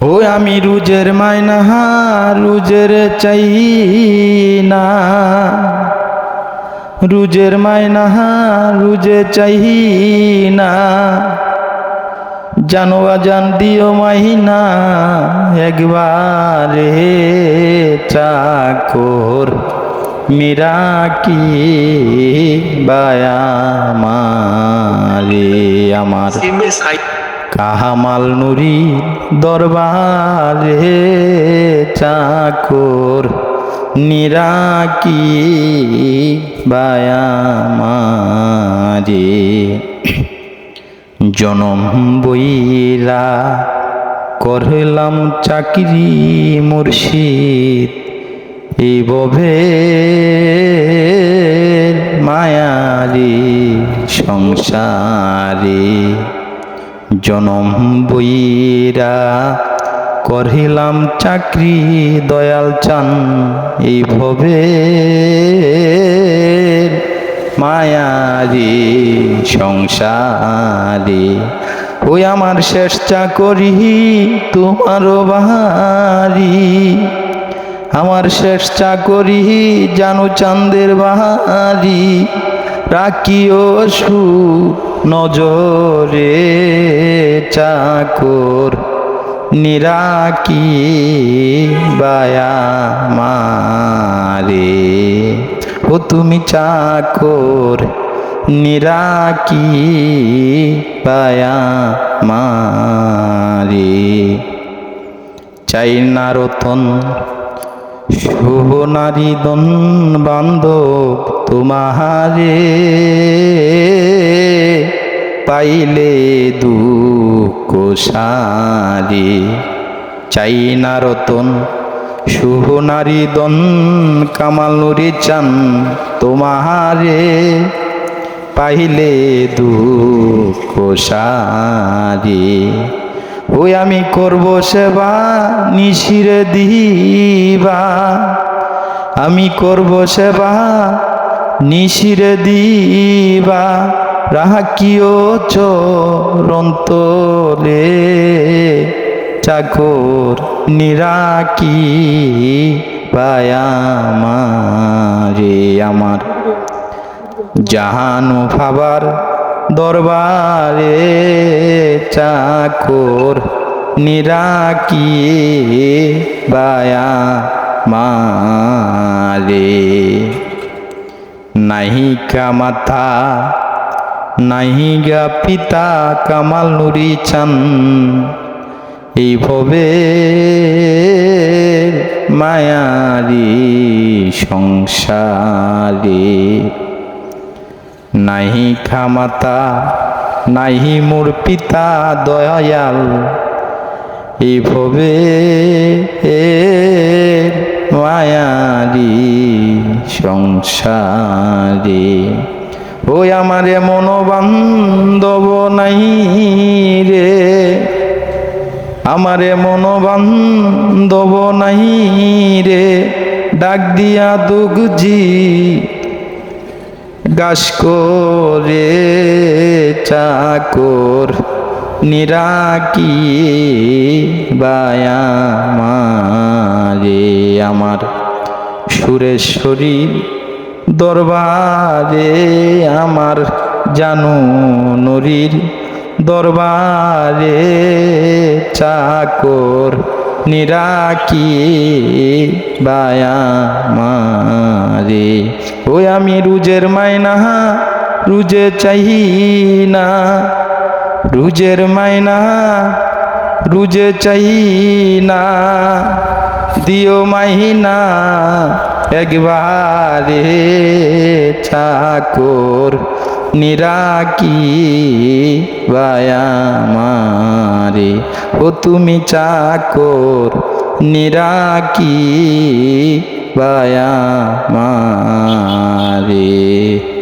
ও আমি রুজের মায়না রুজের চাই না রুজের মায়না রুজে চাই না জানো জান দিও মাহিনা একবারে চাকর মীরা কি বায়া মারে আমার। কাহামাল নুরি দরবারে চাকর নিরাকি বায়ামারে। জনম বইরা করলাম চাকরি মুর্শিদ এই বভে মায়ারি সংসারে। জনম বইরা করিলাম চাকরি, দয়াল চান এই ভবে মায়ারি সংসারে ওই আমার শেষ চাকরি, তোমারও বাহারি। আমার শেষ চাকরি, জানু চান্দের বাহারি। রাখিও সু নজরে। চাকর, নিরাকি বায়া মারে। ও তুমি চাকর, নিরাকি বায়া মারে। চাই না রতন, শুভ নারী দন বান্ধব তোমারে পাইলে দুঃখ সারে চাই না রতন, শুভ নারী দন কামাল নুরি চান তোমারে। পাইলে দুঃখ ওই আমি করব সেবা নিশিরে দিবা। আমি করব সেবা নিশিরে দিবা। রাহাকিও চরন্তলে চাকর নিরাকি পায়ামারে আমার জাহানু ভাবার দরবারে চাকর নিরাকি বায়া মারে নাহি কামাতা নাহি গা পিতা কামাল নুরি চান। এই ভবে মায়ারি সংসারে। নাহি খামাতা, নাহি মোর পিতা দয়াল। এই ভবে মায়ারি সংসারে। ওই আমারে মনোবান্ধব নাই রে। আমারে মনোবান্ধব নাই রে। ডাক দিয়া দুগজি গাছ করে চাকর নিরাকি বায়া মারে আমার সুরেশ্বরী দরবারে আমার জানু নরীর দরবারে চাকর নিরাকি বায়া মারে। ওই আমি রুজের মায়না রুজে চাই না। রুজের মায়না রুজে চাই না। দিও মাইনা একবারে। চাকর নিরাকি বায়ামারে ও তুমি চাকর নিরাকি বায়ামারে মারে।